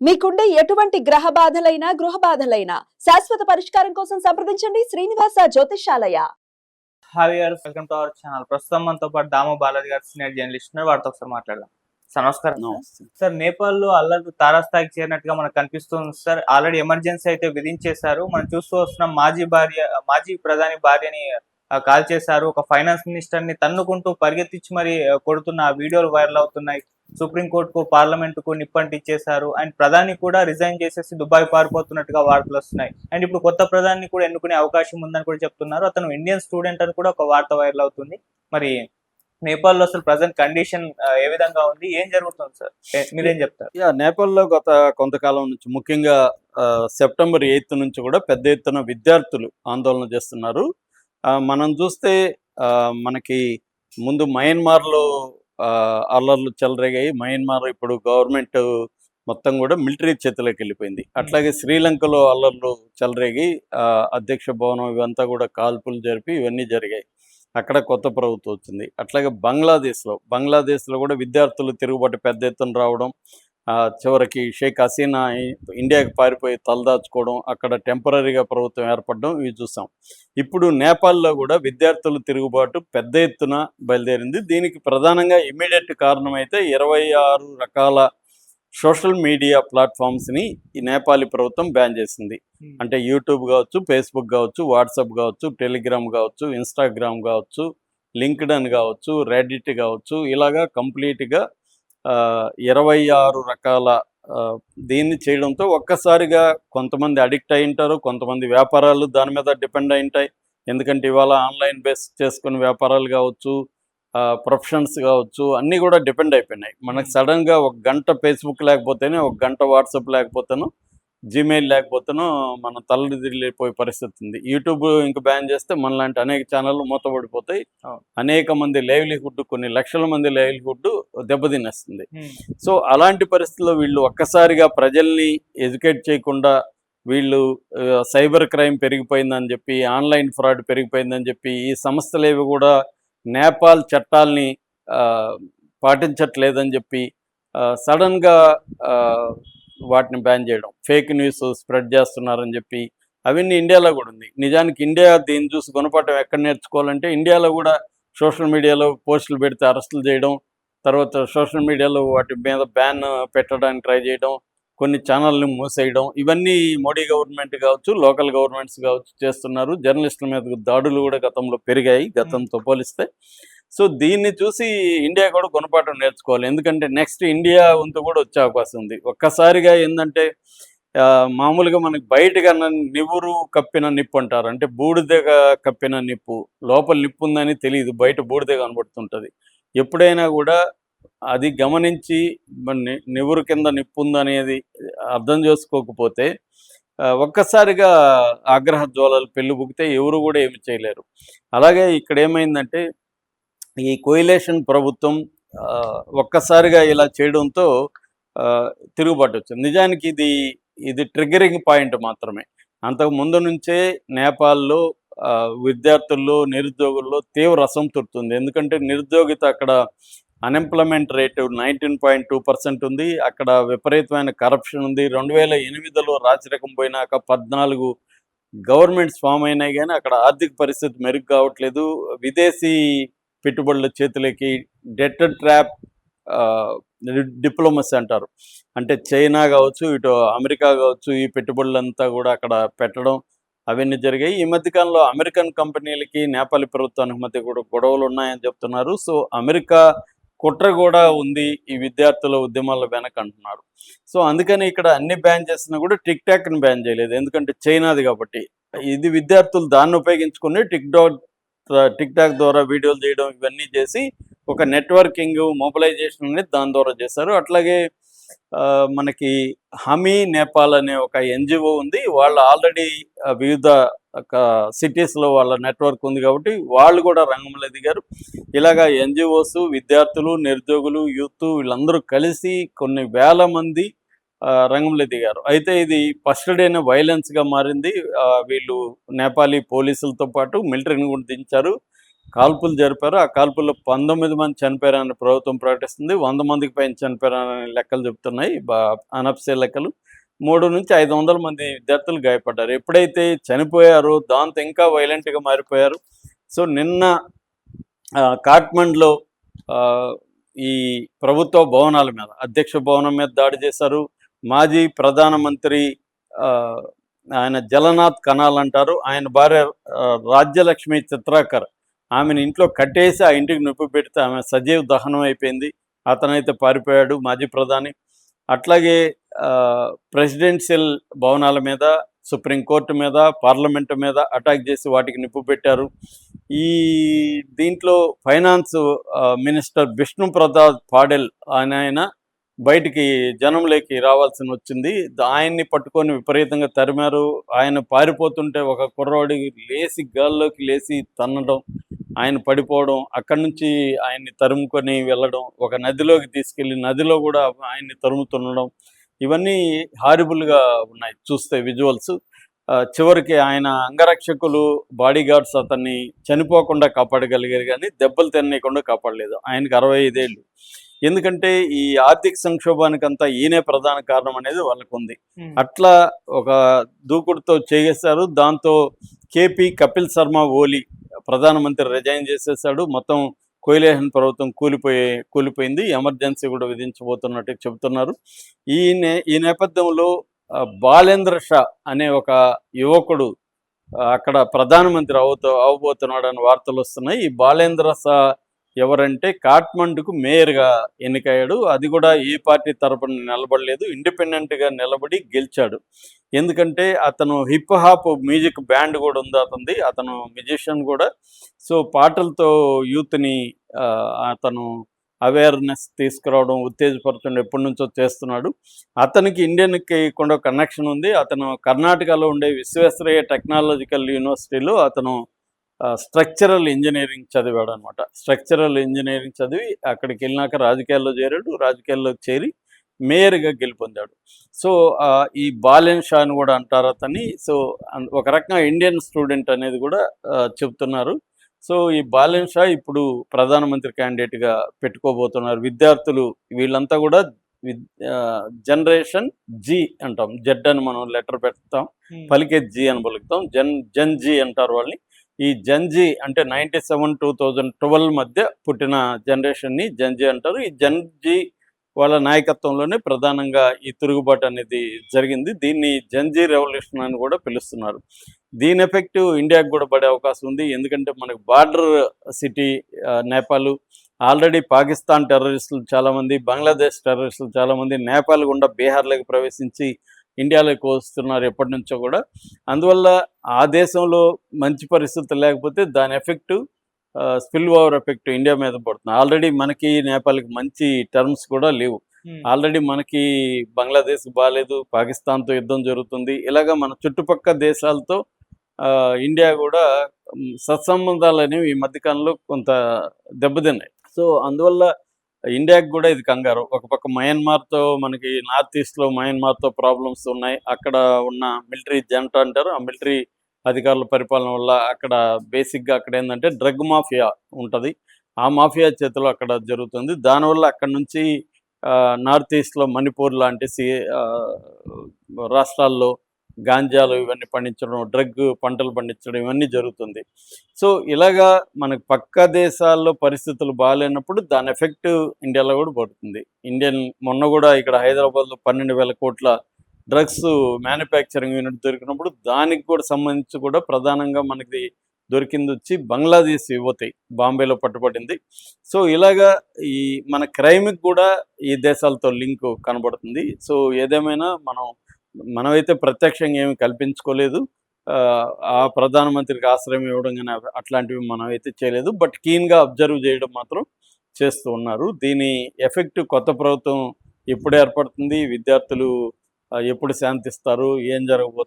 మీకుండే ఎటువంటి గ్రహ బాధలైనా గృహ బాధలైనా శాశ్వత పరిష్కారం కోసం సంప్రదించండి Srinivasa Jyotishalaya hi welcome to our channel. ప్రస్తుతం మనతో పాటు దామో బాలాజీ గారు సీనియర్ జర్నలిస్ట్ వారితో ఒకసారి మాట్లాడదాం. సార్ నమస్కారం. సార్ నేపాల్లో అల్లర్లు తారాస్థాయికి చేరినట్టుగా మనకు కనిపిస్తుంది. సార్ ఆల్రెడీ ఎమర్జెన్సీ అయితే విధించేశారు. మనం చూస్తూ వస్తున్నాం మాజీ భార్య మాజీ ప్రధాని భార్యని ఆ, కాల్ చేశారు ఒక ఫైనాన్స్ మినిస్టర్ని తన్నుకుంటూ పరిగెత్తించి మరి కొడుతున్న ఆ వీడియోలు వైరల్ అవుతున్నాయి. సుప్రీంకోర్టుకు పార్లమెంట్కు నిప్పంటిచ్చేశారు. అండ్ ప్రధాని కూడా రిజైన్ చేసేసి దుబాయ్ పారిపోతున్నట్టుగా వార్తలు వస్తున్నాయి. అండ్ ఇప్పుడు కొత్త ప్రధాని కూడా ఎన్నుకునే అవకాశం ఉందని కూడా చెప్తున్నారు. అతను ఇండియన్ స్టూడెంట్ అని కూడా ఒక వార్త వైరల్ అవుతుంది. మరి నేపాల్లో అసలు ప్రజెంట్ కండిషన్ ఏ విధంగా ఉంది? ఏం జరుగుతుంది సార్? మీరేం చెప్తారు? యా నేపాల్లో గత కొంతకాలం నుంచి ముఖ్యంగా సెప్టెంబర్ ఎయిత్ నుంచి కూడా పెద్ద ఎత్తున విద్యార్థులు ఆందోళన చేస్తున్నారు. ఆ, మనం చూస్తే ఆ, మనకి ముందు మయన్మార్లో అల్లర్లు చెలరేగాయి. మయన్మార్ ఇప్పుడు గవర్నమెంట్ మొత్తం కూడా మిలిటరీ చేతిలోకి వెళ్ళిపోయింది. అట్లాగే శ్రీలంకలో అల్లర్లు చెలరేగి అధ్యక్ష భవనం ఇవంతా కూడా కాల్పులు జరిపి ఇవన్నీ జరిగాయి. అక్కడ కొత్త ప్రభుత్వం వచ్చింది. అట్లాగే బంగ్లాదేశ్లో బంగ్లాదేశ్లో కూడా విద్యార్థులు తిరుగుబాటు పెద్ద ఎత్తున రావడం చివరికి షేక్ హసీనా ఇండియాకి పారిపోయి తలదాచుకోవడం అక్కడ టెంపరీగా ప్రభుత్వం ఏర్పడడం ఇవి చూసాం. ఇప్పుడు నేపాల్లో కూడా విద్యార్థుల తిరుగుబాటు పెద్ద ఎత్తున బయలుదేరింది. దీనికి ప్రధానంగా ఇమీడియట్ కారణం అయితే ఇరవై ఆరు రకాల సోషల్ మీడియా ప్లాట్ఫామ్స్ని ఈ నేపాలీ ప్రభుత్వం బ్యాన్ చేసింది. అంటే యూట్యూబ్ కావచ్చు ఫేస్బుక్ కావచ్చు వాట్సాప్ కావచ్చు టెలిగ్రామ్ కావచ్చు ఇన్స్టాగ్రామ్ కావచ్చు లింక్డ్ఇన్ కావచ్చు రెడిట్ కావచ్చు ఇలాగా కంప్లీట్గా ఇరవై ఆరు రకాల దీన్ని చేయడంతో ఒక్కసారిగా కొంతమంది అడిక్ట్ అయి ఉంటారు కొంతమంది వ్యాపారాలు దాని మీద డిపెండ్ అయి ఉంటాయి. ఎందుకంటే ఇవాళ ఆన్లైన్ బేస్ చేసుకుని వ్యాపారాలు కావచ్చు ప్రొఫెషన్స్ కావచ్చు అన్నీ కూడా డిపెండ్ అయిపోయినాయి. మనకు సడన్గా ఒక గంట ఫేస్బుక్ లేకపోతేనే ఒక గంట వాట్సాప్ లేకపోతేనో జీమెయిల్ లేకపోతేనో మనం తల్లడిల్లిపోయే పరిస్థితి ఉంది. యూట్యూబ్ ఇంక బ్యాన్ చేస్తే మనలాంటి అనేక ఛానళ్ళు మూతపడిపోతాయి. అనేక మంది లైవ్లీహుడ్ కొన్ని లక్షల మంది లైవ్లీహుడ్ దెబ్బతినేస్తుంది. సో అలాంటి పరిస్థితుల్లో వీళ్ళు ఒక్కసారిగా ప్రజల్ని ఎడ్యుకేట్ చేయకుండా వీళ్ళు సైబర్ క్రైమ్ పెరిగిపోయిందని చెప్పి ఆన్లైన్ ఫ్రాడ్ పెరిగిపోయిందని చెప్పి ఈ సంస్థలేవి కూడా నేపాల్ చట్టాల్ని పాటించట్లేదని చెప్పి సడన్గా వాటిని బ్యాన్ చేయడం. ఫేక్ న్యూస్ స్ప్రెడ్ చేస్తున్నారని చెప్పి అవన్నీ ఇండియాలో కూడా ఉంది. నిజానికి ఇండియా దీన్ని చూసి గుణపాఠం ఎక్కడ నేర్చుకోవాలంటే ఇండియాలో కూడా సోషల్ మీడియాలో పోస్టులు పెడితే అరెస్టులు చేయడం తర్వాత సోషల్ మీడియాలో వాటి మీద బ్యాన్ పెట్టడానికి ట్రై చేయడం కొన్ని ఛానల్ని మూసేయడం ఇవన్నీ మోడీ గవర్నమెంట్ కావచ్చు లోకల్ గవర్నమెంట్స్ కావచ్చు చేస్తున్నారు. జర్నలిస్టుల మీద దాడులు కూడా గతంలో పెరిగాయి. గతంతో పోలిస్తే సో దీన్ని చూసి ఇండియా కూడా గుణపాఠం నేర్చుకోవాలి. ఎందుకంటే నెక్స్ట్ ఇండియా వంతు కూడా వచ్చే అవకాశం ఉంది. ఒక్కసారిగా ఏంటంటే ఆ, మామూలుగా మనకి బయట కన్నా నివురు కప్పిన నిప్పు అంటారు. అంటే బూడిదగా కప్పిన నిప్పు లోపల నిప్పు ఉందని తెలియదు. బయట బూడిద కనబడుతుంటుంది. ఎప్పుడైనా కూడా అది గమనించి మన నివురు కింద నిప్పు ఉందనేది అర్థం చేసుకోకపోతే ఒక్కసారిగా ఆగ్రహ జ్వాలలు పెళ్ళిబుకితే ఎవరు కూడా ఏమి చేయలేరు. అలాగే ఇక్కడ ఏమైందంటే ఈ కోయిలేషన్ ప్రభుత్వం ఒక్కసారిగా ఇలా చేయడంతో ఆ, తిరుగుబాటు వచ్చింది. నిజానికి ఇది ఇది ట్రిగరింగ్ పాయింట్ మాత్రమే. అంతకు ముందు నుంచే నేపాల్లో విద్యార్థుల్లో నిరుద్యోగుల్లో తీవ్ర రసం తుడుతుంది. ఎందుకంటే నిరుద్యోగిత అక్కడ unemployment rate nineteen point two percent ఉంది. అక్కడ విపరీతమైన కరప్షన్ ఉంది. రెండు వేల ఎనిమిదిలో రాచరికం పోయినాక పద్నాలుగు గవర్నమెంట్స్ ఫామ్ అయినాయి కానీ అక్కడ ఆర్థిక పరిస్థితి మెరుగు కావట్లేదు. విదేశీ పెట్టుబడుల చేతులకి డెట్ ట్రాప్ డిప్లొమసీ అంటారు. అంటే చైనా కావచ్చు ఇటు అమెరికా కావచ్చు ఈ పెట్టుబడులంతా కూడా అక్కడ పెట్టడం అవన్నీ జరిగాయి. ఈ మధ్యకాలంలో అమెరికన్ కంపెనీలకి నేపాలి ప్రభుత్వానికి మధ్య కూడా గొడవలు ఉన్నాయని చెప్తున్నారు. సో అమెరికా కుట్ర కూడా ఉంది ఈ విద్యార్థుల ఉద్యమాల వెనక అంటున్నారు. సో అందుకని ఇక్కడ అన్ని బ్యాన్ చేసినా కూడా టిక్ టాక్ని బ్యాన్ చేయలేదు. ఎందుకంటే చైనాది కాబట్టి. ఇది విద్యార్థులు దాన్ని ఉపయోగించుకుని టిక్ టాక్ టిక్ టాక్ ద్వారా వీడియోలు చేయడం ఇవన్నీ చేసి ఒక నెట్వర్కింగ్ మొబిలైజేషన్ అనేది దాని ద్వారా చేశారు. అట్లాగే ఆ, మనకి హమీ నేపాల్ అనే ఒక ఎన్జిఓ ఉంది. వాళ్ళు ఆల్రెడీ వివిధ సిటీస్లో వాళ్ళ నెట్వర్క్ ఉంది కాబట్టి వాళ్ళు కూడా రంగంలో ఎదిగారు ఇలాగా ఎన్జిఓస్ విద్యార్థులు నిరుద్యోగులు యూత్ వీళ్ళందరూ కలిసి కొన్ని వేల మంది రంగంలో దిగారు. అయితే ఇది ఫస్ట్ డేనే వైలెన్స్గా మారింది. వీళ్ళు నేపాలీ పోలీసులతో పాటు మిలిటరీని కూడా దించారు. కాల్పులు జరిపారు. ఆ కాల్పుల్లో పంతొమ్మిది మంది చనిపోయారని ప్రభుత్వం ప్రకటిస్తుంది. వంద మందికి పైన చనిపోయారని లెక్కలు చెప్తున్నాయి. అనప్సే లెక్కలు. మూడు నుంచి ఐదు వందల మంది విద్యార్థులు గాయపడ్డారు. ఎప్పుడైతే చనిపోయారో దాంతో ఇంకా వైలెంట్గా మారిపోయారు. సో నిన్న కాట్మండ్లో ఆ, ఈ ప్రభుత్వ భవనాల మీద అధ్యక్ష భవనం మీద దాడి చేశారు. మాజీ ప్రధానమంత్రి ఆ, ఆయన జలనాథ్ కనాల్ అంటారు. ఆయన భార్య రాజ్యలక్ష్మి చిత్రాకర్. ఆమెను ఇంట్లో కట్టేసి ఆ ఇంటికి నొప్పి పెడితే ఆమె సజీవ దహనం అయిపోయింది. అతనైతే పారిపోయాడు మాజీ ప్రధాని. అట్లాగే ప్రెసిడెన్షియల్ భవనాల మీద సుప్రీంకోర్టు మీద పార్లమెంటు మీద అటాక్ చేసి వాటికి నిప్పు పెట్టారు. ఈ దీంట్లో ఫైనాన్స్ మినిస్టర్ విష్ణు ప్రసాద్ పాడెల్ ఆయన ఆయన బయటికి జనంలోకి రావాల్సి వచ్చింది. ఆయన్ని పట్టుకొని విపరీతంగా తరిమారు. ఆయన పారిపోతుంటే ఒక కుర్రోడి లేచి గాల్లోకి లేచి తన్నడం ఆయన పడిపోవడం అక్కడి నుంచి ఆయన్ని తరుముకొని వెళ్ళడం ఒక నదిలోకి తీసుకెళ్ళి నదిలో కూడా ఆయన్ని తరుముతుండడం ఇవన్నీ హారిబుల్గా ఉన్నాయి. చూస్తే విజువల్స్ చివరికి ఆయన అంగరక్షకులు బాడీ గార్డ్స్ అతన్ని చనిపోకుండా కాపాడగలిగారు కానీ దెబ్బలు తినేయకుండా కాపాడలేదు. ఆయనకి అరవై ఐదేళ్ళు. ఎందుకంటే ఈ ఆర్థిక సంక్షోభానికంతా ఈయనే ప్రధాన కారణం అనేది వాళ్ళకు ఉంది అట్లా ఒక దూకుడుతో చేసేశారు. దాంతో కేపీ కపిల్ శర్మ ఓలీ ప్రధానమంత్రి రిజైన్ చేసేసాడు మొత్తం కోయిలేహన్ ప్రభుత్వం కూలిపోయి కూలిపోయింది. ఎమర్జెన్సీ కూడా విధించబోతున్నట్టు చెబుతున్నారు. ఈ నే ఈ నేపథ్యంలో బాలేంద్ర షా అనే ఒక యువకుడు అక్కడ ప్రధానమంత్రి అవుతూ అవబోతున్నాడని వార్తలు వస్తున్నాయి ఈ బాలేంద్ర షా ఎవరంటే కాట్మండుకు మేయర్గా ఎన్నికయ్యాడు. అది కూడా ఏ పార్టీ తరపున నిలబడలేదు. ఇండిపెండెంట్గా నిలబడి గెలిచాడు. ఎందుకంటే అతను హిప్ హాప్ మ్యూజిక్ బ్యాండ్ కూడా ఉంది అతనిది. అతను మ్యూజిషియన్ కూడా. సో పాటలతో యూత్ని అతను అవేర్నెస్ తీసుకురావడం ఉత్తేజపరచడం ఎప్పటి నుంచో చేస్తున్నాడు. అతనికి ఇండియన్కి కూడా కనెక్షన్ ఉంది. అతను కర్ణాటకలో ఉండే విశ్వేశ్వరయ్య టెక్నాలజికల్ యూనివర్సిటీలో అతను స్ట్రక్చరల్ ఇంజనీరింగ్ చదివాడు అనమాట స్ట్రక్చరల్ ఇంజనీరింగ్ చదివి అక్కడికి వెళ్ళినాక రాజకీయాల్లో చేరాడు. రాజకీయాల్లోకి చేరి మేయర్గా గెలుపొందాడు. సో ఆ, ఈ బాలెన్ షా అని కూడా అంటారు అతన్ని. సో ఒక రకంగా ఇండియన్ స్టూడెంట్ అనేది కూడా చెప్తున్నారు. సో ఈ బాలెన్ షా ఇప్పుడు ప్రధానమంత్రి క్యాండిడేట్గా పెట్టుకోబోతున్నారు. విద్యార్థులు వీళ్ళంతా కూడా జనరేషన్ జీ అంటాం. జెడ్ అని మనం లెటర్ పెడతాం. పలికే జీ అని పలుకుతాం. జన్ జన్ జీ అంటారు వాళ్ళని. ఈ జన్జీ అంటే ninety seven two thousand twelve మధ్య పుట్టిన జనరేషన్ని జన్జీ అంటారు. ఈ జన్జీ వాళ్ళ నాయకత్వంలోనే ప్రధానంగా ఈ తిరుగుబాటు అనేది జరిగింది. దీన్ని జన్జీ రెవల్యూషన్ అని కూడా పిలుస్తున్నారు. దీని ఎఫెక్ట్ ఇండియాకు కూడా పడే అవకాశం ఉంది. ఎందుకంటే మనకు border city Nepal already Pakistan టెర్రరిస్టులు చాలామంది బంగ్లాదేశ్ టెర్రరిస్టులు చాలామంది నేపాల్ గుండా బీహార్లోకి ప్రవేశించి ఇండియాలోకి వస్తున్నారు ఎప్పటి నుంచో కూడా. అందువల్ల ఆ దేశంలో మంచి పరిస్థితులు లేకపోతే దాని effect spill over effect India మీద పడుతుంది. ఆల్రెడీ మనకి నేపాల్కి మంచి టర్మ్స్ కూడా లేవు. ఆల్రెడీ మనకి బంగ్లాదేశ్ బాగాలేదు పాకిస్తాన్తో యుద్ధం జరుగుతుంది. ఇలాగా మన చుట్టుపక్కల దేశాలతో ఇండియా కూడా సత్సంబంధాలు అనేవి ఈ మధ్యకాలంలో కొంత దెబ్బతిన్నాయి. సో అందువల్ల ఇండియాకి కూడా ఇది కంగారు. ఒక పక్క మయన్మార్తో మనకి నార్త్ ఈస్ట్లో మయన్మార్తో ప్రాబ్లమ్స్ ఉన్నాయి. అక్కడ ఉన్న మిలిటరీ జంట అంటారు. ఆ మిలిటరీ అధికారుల పరిపాలన వల్ల అక్కడ బేసిక్గా అక్కడ ఏంటంటే డ్రగ్ మాఫియా ఉంటుంది. ఆ మాఫియా చేతిలో అక్కడ జరుగుతుంది. దానివల్ల అక్కడ నుంచి ఆ, నార్త్ ఈస్ట్లో మణిపూర్ లాంటి సి ఆ, రాష్ట్రాల్లో గాంజాలు ఇవన్నీ పండించడం డ్రగ్ పంటలు పండించడం ఇవన్నీ జరుగుతుంది. సో ఇలాగా మనకు పక్క దేశాల్లో పరిస్థితులు బాగాలేనప్పుడు దాని ఎఫెక్ట్ ఇండియాలో కూడా పడుతుంది. ఇండియన్ మొన్న కూడా ఇక్కడ హైదరాబాద్లో పన్నెండు వేల కోట్ల డ్రగ్స్ మ్యానుఫ్యాక్చరింగ్ యూనిట్ దొరికినప్పుడు దానికి కూడా సంబంధించి కూడా ప్రధానంగా మనకి దొరికింది వచ్చి బంగ్లాదేశ్ యువతి బాంబేలో పట్టుబడింది. సో ఇలాగా ఈ మన క్రైమ్కి కూడా ఈ దేశాలతో లింక్ కనబడుతుంది. సో ఏదేమైనా మనం మనమైతే ప్రత్యక్షంగా ఏమి కల్పించుకోలేదు. ఆ, ఆ ప్రధానమంత్రికి ఆశ్రయం ఇవ్వడం కానీ అట్లాంటివి మనమైతే చేయలేదు. బట్ కీన్గా అబ్జర్వ్ చేయడం మాత్రం చేస్తూ ఉన్నారు. దీని ఎఫెక్ట్ కొత్త ప్రభుత్వం ఎప్పుడు ఏర్పడుతుంది విద్యార్థులు ఎప్పుడు శాంతిస్తారు ఏం జరగబోతుంది